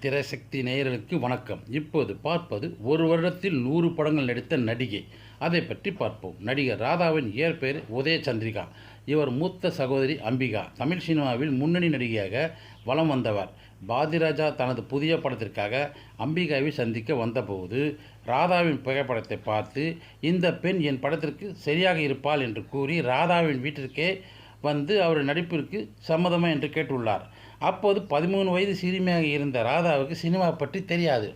திரைசக்தி நேயர்களுக்கு வணக்கம். இப்போது பார்ப்பது ஒரு வருடத்தில் நூறு படங்கள் நடித்த நடிகை. அதை பற்றி பார்ப்போம். நடிகர் ராதாவின் இயற்பெயர் உதய சந்திரிகா இவர் மூத்த சகோதரி அம்பிகா. தமிழ் சினிமாவில் முன்னணி நடிகையாக வலம் வந்தவர். பாதிராஜா தனது புதிய படத்திற்காக அம்பிகாவை சந்திக்க வந்தபோது ராதாவின் புகைப்படத்தை பார்த்து இந்த பெண் என் படத்திற்கு சரியாக இருப்பாள் என்று கூறி ராதாவின் வீட்டிற்கே வந்து அவர் நடிப்பிற்கு சம்மதமா என்று கேட்டுள்ளார். அப்போது பதிமூணு வயது சிறுமியாக இருந்த ராதாவுக்கு சினிமா பற்றி தெரியாது.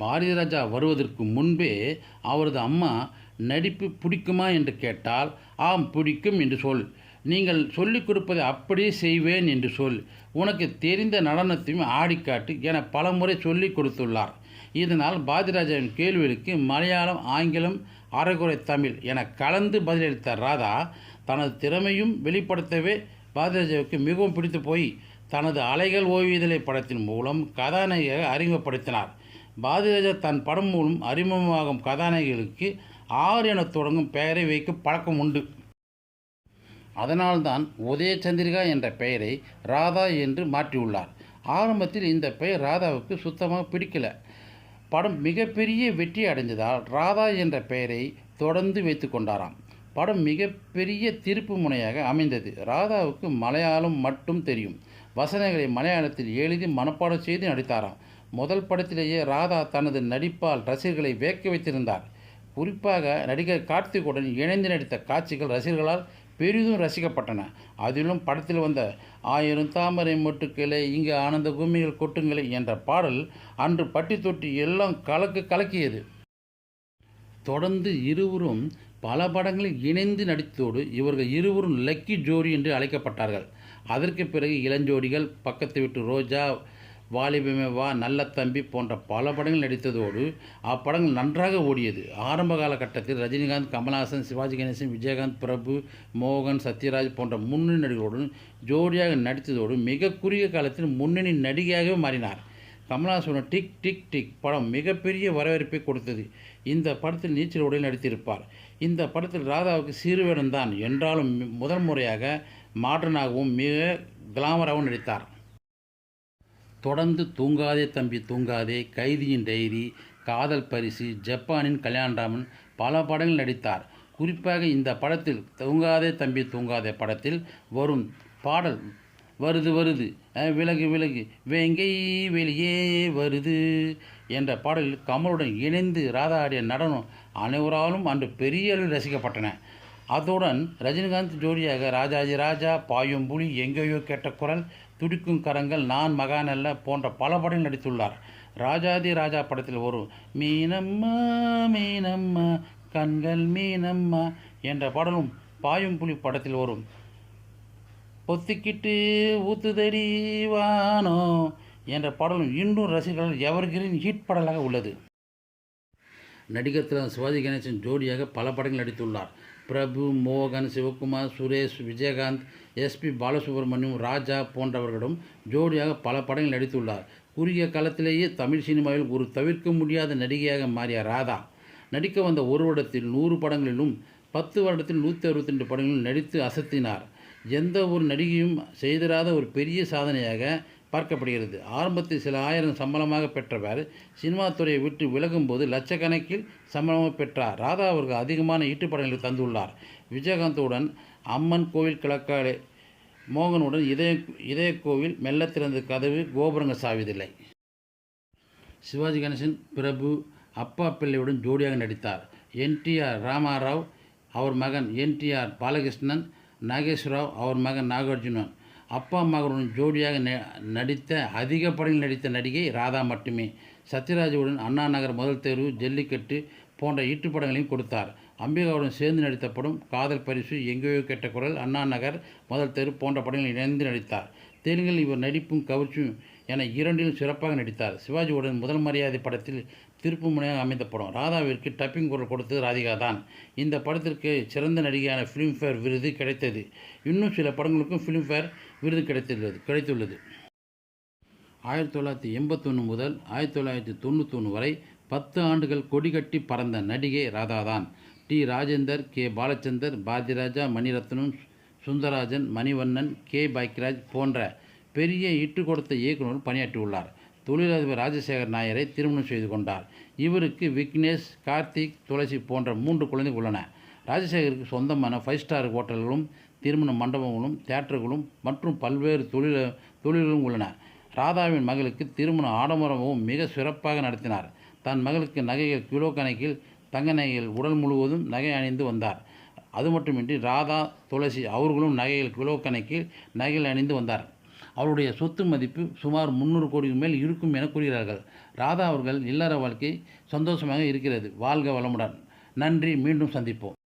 பாரதிராஜா வருவதற்கு முன்பே அவரது அம்மா நடிப்பு பிடிக்குமா? என்று கேட்டால் ஆம் பிடிக்கும் என்று சொல். நீங்கள் சொல்லிக் கொடுப்பதை அப்படியே செய்வேன் என்று சொல். உனக்கு தெரிந்த நடனத்தையும் ஆடிக்காட்டு என பலமுறை சொல்லிக் கொடுத்துள்ளார். இதனால் பாரதிராஜாவின் கேள்விகளுக்கு மலையாளம் ஆங்கிலம் அரைகுறை தமிழ் என கலந்து பதிலளித்த ராதா தனது திறமையும் வெளிப்படுத்தவே பாரதிராஜாவுக்கு மிகவும் பிடித்து போய் தனது அலைகள் ஓவியதலை படத்தின் மூலம் கதாநாயகியாக அறிமுகப்படுத்தினார். பாரதிராஜா தன் படம் மூலம் அறிமுகமாகும் கதாநாயகிகளுக்கு ஆர் என தொடங்கும் பெயரை வைக்க பழக்கம் உண்டு. அதனால்தான் உதய சந்திரிகா என்ற பெயரை ராதா என்று மாற்றியுள்ளார். ஆரம்பத்தில் இந்த பெயர் ராதாவுக்கு சுத்தமாக பிடிக்கல. படம் மிகப்பெரிய வெற்றி அடைந்ததால் ராதா என்ற பெயரை தொடர்ந்து வைத்து கொண்டாராம். படம் மிகப்பெரிய திருப்பு முனையாக அமைந்தது. ராதாவுக்கு மலையாளம் மட்டும் தெரியும். வசனங்களை மலையாளத்தில் எழுதி மனப்பாடம் செய்து நடித்தாராம். முதல் படத்திலேயே ராதா தனது நடிப்பால் ரசிகர்களை வேக்க வைத்திருந்தார். குறிப்பாக நடிகர் கார்த்திகுடன் இணைந்து நடித்த காட்சிகள் ரசிகர்களால் பெரிதும் ரசிக்கப்பட்டன. அதிலும் படத்தில் வந்த ஆயிரம் தாமரை மொட்டுக்களை இங்கே ஆனந்த கும்மிகள் கொட்டுங்களே என்ற பாடல் அன்று பட்டி தொட்டி எல்லாம் கலக்கு கலக்கியது. தொடர்ந்து இருவரும் பல படங்களில் இணைந்து நடித்ததோடு இவர்கள் இருவரும் லக்கி ஜோடி என்று அழைக்கப்பட்டார்கள். அதற்கு பிறகு இளஞ்சோடிகள் பக்கத்து வீட்டு ரோஜா வாலிபமே வா நல்ல தம்பி போன்ற பல படங்கள் நடித்ததோடு அப்படங்கள் நன்றாக ஓடியது. ஆரம்ப காலகட்டத்தில் ரஜினிகாந்த் கமல்ஹாசன் சிவாஜி கணேசன் விஜயகாந்த் பிரபு மோகன் சத்யராஜ் போன்ற முன்னணி நடிகர்களுடன் ஜோடியாக நடித்ததோடு மிக குறுகிய காலத்தில் முன்னணி நடிகையாகவே மாறினார். கமல்ஹாசனுடன் டிக் டிக் டிக் படம் மிகப்பெரிய வரவேற்பை கொடுத்தது. இந்த படத்தில் நீச்சல் உடையில் நடித்திருப்பார். இந்த படத்தில் ராதாவுக்கு சிறுவேடம் தான். என்றாலும் முதல் முறையாக மாடர்னாகவும் மிக கிளாமராகவும் நடித்தார். தொடர்ந்து தூங்காதே தம்பி தூங்காதே. கைதியின் டைரி காதல் பரிசு ஜப்பானின் கல்யாணராமன் பல படங்கள் நடித்தார். குறிப்பாக இந்த படத்தில் தூங்காதே தம்பி தூங்காதே படத்தில் வரும் பாடல் வருது வருது. விலகு விலகு. வேங்கை வெளியே வருது என்ற பாடலில் கமலுடன் இணைந்து ராதா ஆடிய நடனம் அனைவராலும் அன்று பெரிய அளவில் ரசிக்கப்பட்டன. அத்துடன் ரஜினிகாந்த் ஜோடியாக ராஜாஜி ராஜா பாயும் புலி எங்கேயோ கேட்ட குரல் துடிக்கும் கரங்கள் நான் மகானல்ல போன்ற பல படங்கள் நடித்துள்ளார். ராஜாதி ராஜா படத்தில் வரும் மீனம்மா மீனம்மா கண்கள் மீனம்மா என்ற பாடலும் பாயும் புலி படத்தில் வரும். பொத்திக்கிட்டு ஊத்துதடி வானோ என்ற பாடலும் இன்னும் ரசிகர்கள் எவர்கிரின் ஹிட் பாடலாக உள்ளது. நடிகர் திரு சிவாஜி கணேசன் ஜோடியாக பல படங்கள் நடித்துள்ளார். பிரபு மோகன் சிவகுமார் சுரேஷ் விஜயகாந்த் எஸ்பி பாலசுப்ரமணியம் ராஜா போன்றவர்களிடம் ஜோடியாக பல படங்கள் நடித்துள்ளார். குறுகிய காலத்திலேயே தமிழ் சினிமாவில் ஒரு தவிர்க்க முடியாத நடிகையாக மாறிய ராதா நடிக்க வந்த ஒரு வருடத்தில் நூறு படங்களிலும் பத்து வருடத்தில் நூற்றி அறுபத்தி ரெண்டு படங்களிலும் நடித்து அசத்தினார். எந்த ஒரு நடிகையும் செய்திராத ஒரு பெரிய சாதனையாக பார்க்கப்படுகிறது. ஆரம்பத்தில் சில ஆயிரம் சம்பளமாக பெற்றவர் சினிமா துறையை விட்டு விலகும்போது லட்சக்கணக்கில் சம்பளமாக பெற்றார். ராதா அவர்கள் அதிகமான ஈட்டுப்படங்களை தந்துள்ளார். விஜயகாந்துடன் அம்மன் கோவில் கிழக்காலே மோகனுடன் இதய இதய கோவில் மெல்ல திறந்த கதவு கோபுரங்கள் சாவிதில்லை சிவாஜி கணேசன் பிரபு அப்பா பிள்ளையுடன் ஜோடியாக நடித்தார். என்டிஆர் ராமாராவ் அவர் மகன் என்டிஆர் பாலகிருஷ்ணன் நாகேஸ்வரராவ் அவர் மகன் நாகார்ஜுனன். அப்பா மகனுடன் ஜோடியாக ந- நடித்த அதிக படங்களில் நடித்த நடிகை ராதா மட்டுமே. சத்யராஜுடன் அண்ணா நகர் முதல் தேர்வு ஜல்லிக்கட்டு போன்ற ஈட்டு படங்களையும் கொடுத்தார். அம்பிகாவுடன் சேர்ந்து நடித்த படம் காதல் பரிசு எங்கேயோ கேட்ட குரல் அண்ணா நகர் முதல் தெரு போன்ற படங்களில் இணைந்து நடித்தார். தெலுங்கில் இவர் நடிப்பும் கவர்ச்சியும் என இரண்டிலும் சிறப்பாக நடித்தார். சிவாஜியுடன் முதல் மரியாதை படத்தில் திருப்பு முனையாக அமைந்த படம் ராதாவிற்கு டப்பிங் குரல் கொடுத்தது ராதிகா தான். இந்த படத்திற்கு சிறந்த நடிகையான ஃபிலிம்ஃபேர் விருது கிடைத்தது. இன்னும் சில படங்களுக்கும் ஃபிலிம்ஃபேர் விருது கிடைத்துள்ளது கிடைத்துள்ளது. ஆயிரத்தி தொள்ளாயிரத்தி எண்பத்தொன்று முதல் ஆயிரத்தி தொள்ளாயிரத்தி தொண்ணூத்தொன்று வரை பத்து ஆண்டுகள் கொடிகட்டி பறந்த நடிகை ராதாதான் T. Rajender K. Balachander Bharathiraja Maniratnam Sundarrajan Manivannan K. Bhagyaraj போன்ற பெரிய இட்டு கொடுத்த இயக்குநர் பணியாற்றியுள்ளார் தொழிலதிபர் ராஜசேகர் நாயரை திருமணம் செய்து கொண்டார். இவருக்கு விக்னேஷ் கார்த்திக் துளசி போன்ற மூன்று குழந்தைகள் உள்ளன. ராஜசேகருக்கு சொந்தமான ஃபைவ் ஸ்டார் ஹோட்டல்களும் திருமண மண்டபங்களும் தியேட்டர்களும் மற்றும் பல்வேறு தொழில தொழில்களும் உள்ளன. ராதாவின் மகளுக்கு திருமண ஆடம்பரமும் மிக சிறப்பாக நடத்தினார். தன் மகளுக்கு நகைகள் கிலோ கணக்கில் தங்க நகைகள் உடல் முழுவதும் நகை அணிந்து வந்தார். அது மட்டுமின்றி ராதா துளசி அவர்களும் நகைகள் கிலோ கணக்கில் நகைகள் அணிந்து வந்தார். அவருடைய சொத்து மதிப்பு சுமார் முந்நூறு கோடிக்கு மேல் இருக்கும் என கூறுகிறார்கள். ராதா அவர்கள் இல்லற வாழ்க்கை சந்தோஷமாக இருக்கிறது. வாழ்க வளமுடன். நன்றி. மீண்டும் சந்திப்போம்.